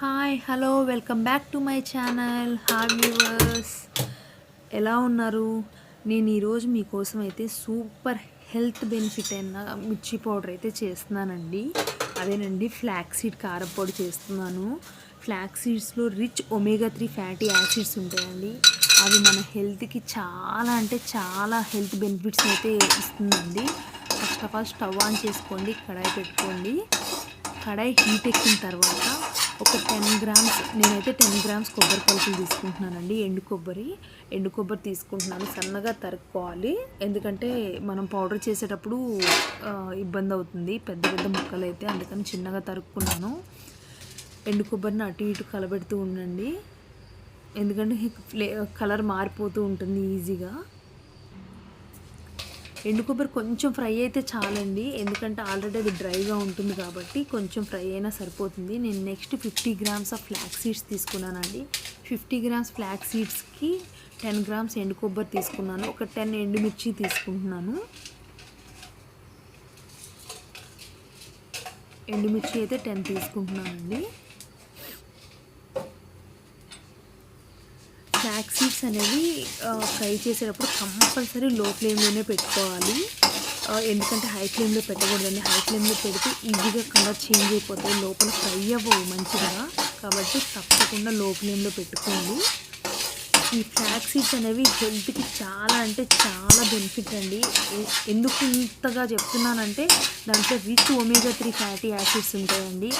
Hi hello welcome back to my channel hi viewers ఎలా ఉన్నారు? నేను ఈరోజు మీకోసం అయితే సూపర్ హెల్త్ బెనిఫిట్ అయిన మిర్చి పౌడర్ అయితే చేస్తున్నానండి. అదేనండి ఫ్లాక్ సీడ్ కారపొడి చేస్తున్నాను. Flax సీడ్స్లో rich omega three fatty acids ఉంటాయండి. అవి మన హెల్త్కి చాలా అంటే చాలా హెల్త్ బెనిఫిట్స్ అయితే ఇస్తుందండి. First of all stove on చేసుకోండి కడాయి పెట్టుకోండి. కడాయి హీట్ ఎక్కిన తర్వాత ఒక టెన్ గ్రామ్స్ నేనైతే టెన్ గ్రామ్స్ కొబ్బరి పలుకులు తీసుకుంటున్నానండి. ఎండు కొబ్బరి ఎండు కొబ్బరి తీసుకుంటున్నాను. సన్నగా తరుక్కోవాలి. ఎందుకంటే మనం పౌడర్ చేసేటప్పుడు ఇబ్బంది అవుతుంది. పెద్ద పెద్ద ముక్కలు అయితే అందుకని చిన్నగా తరుక్కున్నాను. ఎండు కొబ్బరిని అటు ఇటు కలబెడుతూ ఉండండి. ఎందుకంటే ఫ్లే కలర్ మారిపోతూ ఉంటుంది ఈజీగా. ఎండు కొబ్బరి కొంచెం ఫ్రై అయితే చాలండి. ఎందుకంటే ఆల్రెడీ అది డ్రైగా ఉంటుంది కాబట్టి కొంచెం ఫ్రై అయినా సరిపోతుంది. నేను next fifty grams of flax seeds తీసుకున్నానండి. ఫిఫ్టీ గ్రామ్స్ ఫ్లాక్ సీడ్స్కి టెన్ గ్రామ్స్ ఎండు కొబ్బరి తీసుకున్నాను. ఒక టెన్ ఎండుమిర్చి తీసుకుంటున్నాను. ఎండుమిర్చి అయితే టెన్ తీసుకుంటున్నానండి. ఫ్లాక్ సీడ్స్ అనేవి ఫ్రై చేసేటప్పుడు కంపల్సరీ లో ఫ్లేమ్లోనే పెట్టుకోవాలి. ఎందుకంటే హై ఫ్లేమ్లో పెట్టకూడదండి. హై ఫ్లేమ్లో పెడితే ఈజీగా కలర్ చేంజ్ అయిపోతాయి. లోపల ఫ్రై అవ్వవు మంచిగా. కాబట్టి తప్పకుండా లో ఫ్లేమ్లో పెట్టుకోండి. ఈ ఫ్లాక్ సీడ్స్ అనేవి హెల్త్కి చాలా అంటే చాలా బెనిఫిట్ అండి. ఎందుకు ఇంతగా చెప్తున్నానంటే దాంట్లో rich omega three fatty acids ఉంటాయండి.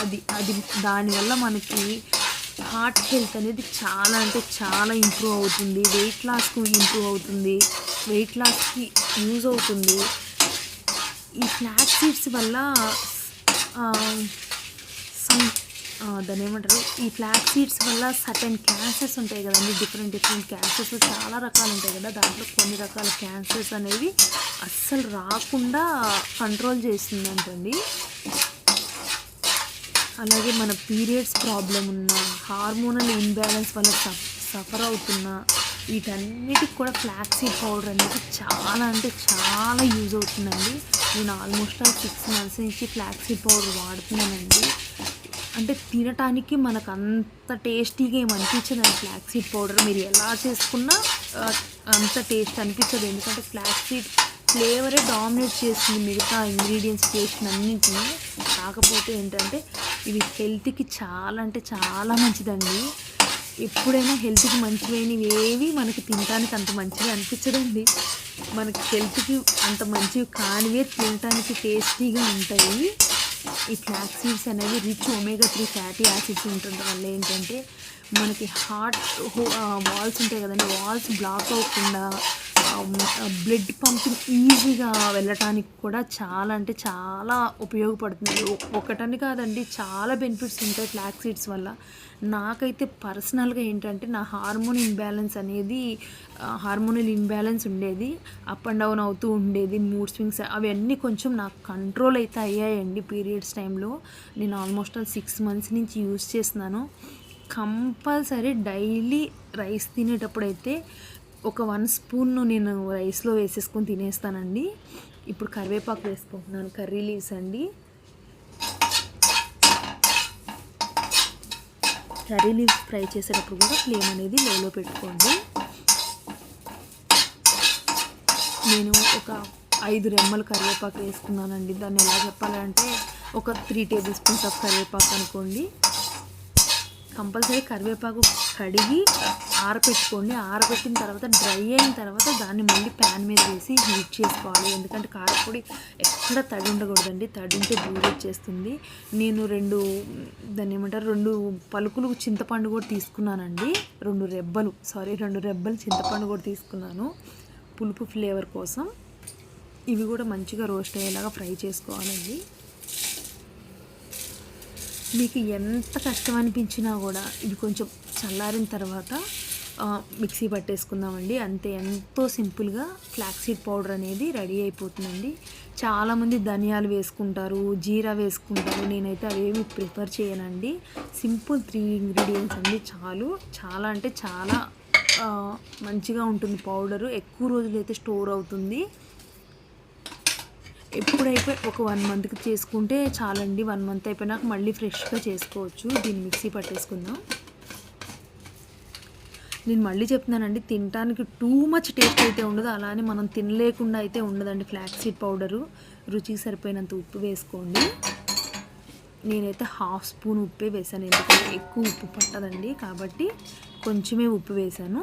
అది అది దానివల్ల మనకి హార్ట్ హెల్త్ అనేది చాలా అంటే చాలా ఇంప్రూవ్ అవుతుంది. వెయిట్ లాస్కు ఇంప్రూవ్ అవుతుంది. వెయిట్ లాస్కి యూజ్ అవుతుంది. ఈ ఫ్లాక్ సీడ్స్ వల్ల సమ్ దాన్ని ఏమంటారు? ఈ ఫ్లాక్ సీడ్స్ వల్ల సర్టెన్ క్యాన్సర్స్ ఉంటాయి కదండి. డిఫరెంట్ డిఫరెంట్ క్యాన్సర్స్ చాలా రకాలు ఉంటాయి కదా. దాంట్లో కొన్ని రకాల క్యాన్సర్స్ అనేవి అస్సలు రాకుండా కంట్రోల్ చేస్తుందంటండి. అలాగే మన పీరియడ్స్ ప్రాబ్లం ఉన్న హార్మోనల్ ఇన్బ్యాలెన్స్ వల్ల సఫ్ సఫర్ అవుతున్న వీటన్నిటికి కూడా ఫ్లాక్స్ సీడ్ పౌడర్ అనేది చాలా అంటే చాలా యూజ్ అవుతుందండి. నేను ఆల్మోస్ట్ ఆల్ సిక్స్ మంత్స్ నుంచి ఫ్లాక్స్ సీడ్ పౌడర్ వాడుతున్నానండి. అంటే తినటానికి మనకు అంత టేస్టీగా ఏమి అనిపించదు అండి ఫ్లాక్ సీడ్ పౌడర్. మీరు ఎలా చేసుకున్నా అంత టేస్ట్ అనిపించదు. ఎందుకంటే ఫ్లాక్స్ సీడ్ ఫ్లేవరే డామినేట్ చేస్తుంది మిగతా ఇంగ్రీడియంట్స్ టేస్ట్ అన్నింటినీ. కాకపోతే ఏంటంటే ఇవి హెల్త్కి చాలా అంటే చాలా మంచిదండి. ఎప్పుడైనా హెల్త్కి మంచివైనవి ఏవి మనకి తినడానికి అంత మంచిగా అనిపించదండి. మనకి హెల్త్కి అంత మంచివి కానివే తినడానికి టేస్టీగా ఉంటాయి. ఈ ఫ్లాక్ సీడ్స్ అనేవి rich omega three fatty acids ఉంటుంది వల్ల ఏంటంటే మనకి హార్ట్ వాల్స్ ఉంటాయి కదండి వాల్స్ బ్లాక్ అవ్వకుండా బ్లడ్ పంపింగ్ ఈజీగా వెళ్ళటానికి కూడా చాలా అంటే చాలా ఉపయోగపడుతుంది. ఒకటని కాదండి చాలా బెనిఫిట్స్ ఉంటాయి ఫ్లాక్ సీడ్స్ వల్ల. నాకైతే పర్సనల్గా ఏంటంటే నా హార్మోన్ ఇన్బ్యాలెన్స్ అనేది హార్మోనల్ ఇన్బ్యాలెన్స్ ఉండేది అప్ అండ్ డౌన్ అవుతూ ఉండేది మూడ్ స్వింగ్స్ అవన్నీ కొంచెం నాకు కంట్రోల్ అయితే అయ్యాయండి పీరియడ్స్ టైంలో నేను ఆల్మోస్ట్ ఆల్ సిక్స్ మంత్స్ నుంచి యూస్ చేస్తున్నాను. కంపల్సరీ డైలీ రైస్ తినేటప్పుడు అయితే ఒక వన్ స్పూన్ను నేను రైస్లో వేసేసుకొని తినేస్తానండి. ఇప్పుడు కరివేపాకు వేసుకుంటున్నాను కర్రీ లీవ్స్ అండి. కర్రీ లీవ్స్ ఫ్రై చేసేటప్పుడు కూడా ఫ్లేమ్ అనేది లోలో పెట్టుకోండి. నేను ఒక ఐదు రెమ్మలు కరివేపాకు వేసుకున్నానండి. దాన్ని ఎలా చెప్పాలంటే ఒక త్రీ టేబుల్ స్పూన్స్ ఆఫ్ కరివేపాకు అనుకోండి. కంపల్సరీ కరివేపాకు కడిగి ఆరపెట్టుకోండి. ఆరబెట్టిన తర్వాత డ్రై అయిన తర్వాత దాన్ని మళ్ళీ ప్యాన్ మీద వేసి హీట్ చేసుకోవాలి. ఎందుకంటే కారపొడి ఎక్కడ తడి ఉండకూడదండి. తడి ఉంటే వచ్చేస్తుంది. నేను రెండు దాన్ని ఏమంటారు రెండు పలుకులు చింతపండు కూడా తీసుకున్నానండి. రెండు రెబ్బలు సారీ రెండు రెబ్బలు చింతపండు కూడా తీసుకున్నాను. పులుపు ఫ్లేవర్ కోసం. ఇవి కూడా మంచిగా రోస్ట్ అయ్యేలాగా ఫ్రై చేసుకోవాలండి. మీకు ఎంత కష్టం అనిపించినా కూడా ఇది కొంచెం చల్లారిన తర్వాత మిక్సీ పట్టేసుకుందామండి. అంతే ఎంతో సింపుల్గా ఫ్లాక్ సీడ్ పౌడర్ అనేది రెడీ అయిపోతుందండి. చాలామంది ధనియాలు వేసుకుంటారు జీరా వేసుకుంటారు. నేనైతే అవేమి ప్రిఫర్ చేయనండి. సింపుల్ త్రీ ఇంగ్రీడియంట్స్ అండి చాలు. చాలా అంటే చాలా మంచిగా ఉంటుంది పౌడరు. ఎక్కువ రోజులు అయితే స్టోర్ అవుతుంది. ఎప్పుడైతే ఒక వన్ మంత్కి చేసుకుంటే చాలండి. వన్ మంత్ అయిపోయినాక మళ్ళీ ఫ్రెష్గా చేసుకోవచ్చు. దీన్ని మిక్సీ పట్టేసుకుందాం. నేను మళ్ళీ చెప్తున్నానండి తినడానికి టూ మచ్ టేస్ట్ అయితే ఉండదు. అలానే మనం తినలేకుండా అయితే ఉండదండి ఫ్లాక్ సీడ్ పౌడరు రుచికి సరిపోయినంత ఉప్పు వేసుకోండి. నేనైతే హాఫ్ స్పూన్ ఉప్పే వేసాను ఎందుకంటే ఎక్కువ ఉప్పు పట్టదండి. కాబట్టి కొంచెమే ఉప్పు వేసాను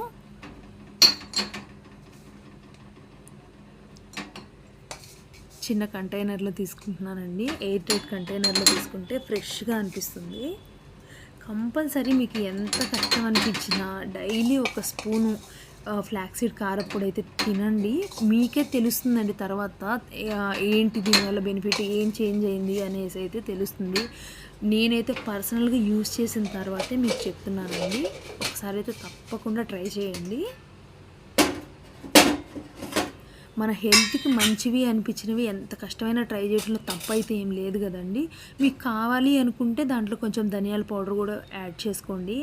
చిన్న కంటైనర్లో తీసుకుంటున్నానండి. ఎయిర్ టైట్ కంటైనర్లో తీసుకుంటే ఫ్రెష్గా అనిపిస్తుంది. కంపల్సరీ మీకు ఎంత కష్టం అనిపించినా డైలీ ఒక స్పూను ఫ్లాక్సీడ్ కారప్పుడు అయితే తినండి. మీకే తెలుస్తుందండి తర్వాత ఏంటి దీనివల్ల బెనిఫిట్ ఏం చేంజ్ అయింది అనేసి అయితే తెలుస్తుంది. నేనైతే పర్సనల్గా యూజ్ చేసిన తర్వాతే మీకు చెప్తున్నానండి. ఒకసారి అయితే తప్పకుండా ట్రై చేయండి. మన హెల్త్కి మంచివి అనిపించినవి ఎంత కష్టమైన ట్రై చేయడంలో తప్పైతే అయితే ఏం లేదు కదండి. మీకు కావాలి అనుకుంటే దాంట్లో కొంచెం ధనియాల పౌడర్ కూడా యాడ్ చేసుకోండి.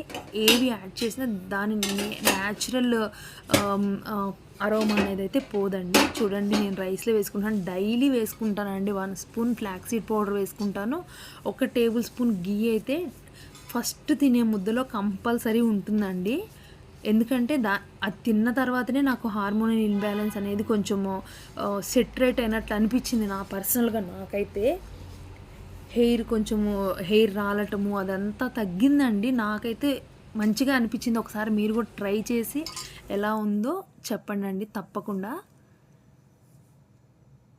ఏవి యాడ్ చేసినా దాని న్యాచురల్ అరోమా అనేది అయితే పోదండి. చూడండి నేను రైస్లో వేసుకుంటాను. డైలీ వేసుకుంటానండి. వన్ స్పూన్ ఫ్లాక్సీడ్ పౌడర్ వేసుకుంటాను. ఒక టేబుల్ స్పూన్ గీ అయితే ఫస్ట్ తినే ముద్దలో కంపల్సరీ ఉంటుందండి. ఎందుకంటే దా అది తిన్న తర్వాతనే నాకు హార్మోనల్ ఇన్బ్యాలెన్స్ అనేది కొంచెము సెటరేట్ అయినట్లు అనిపించింది నా పర్సనల్గా నాకైతే. హెయిర్ కొంచెము హెయిర్ రాలటము అదంతా తగ్గిందండి. నాకైతే మంచిగా అనిపించింది. ఒకసారి మీరు కూడా ట్రై చేసి ఎలా ఉందో చెప్పండి అండి తప్పకుండా.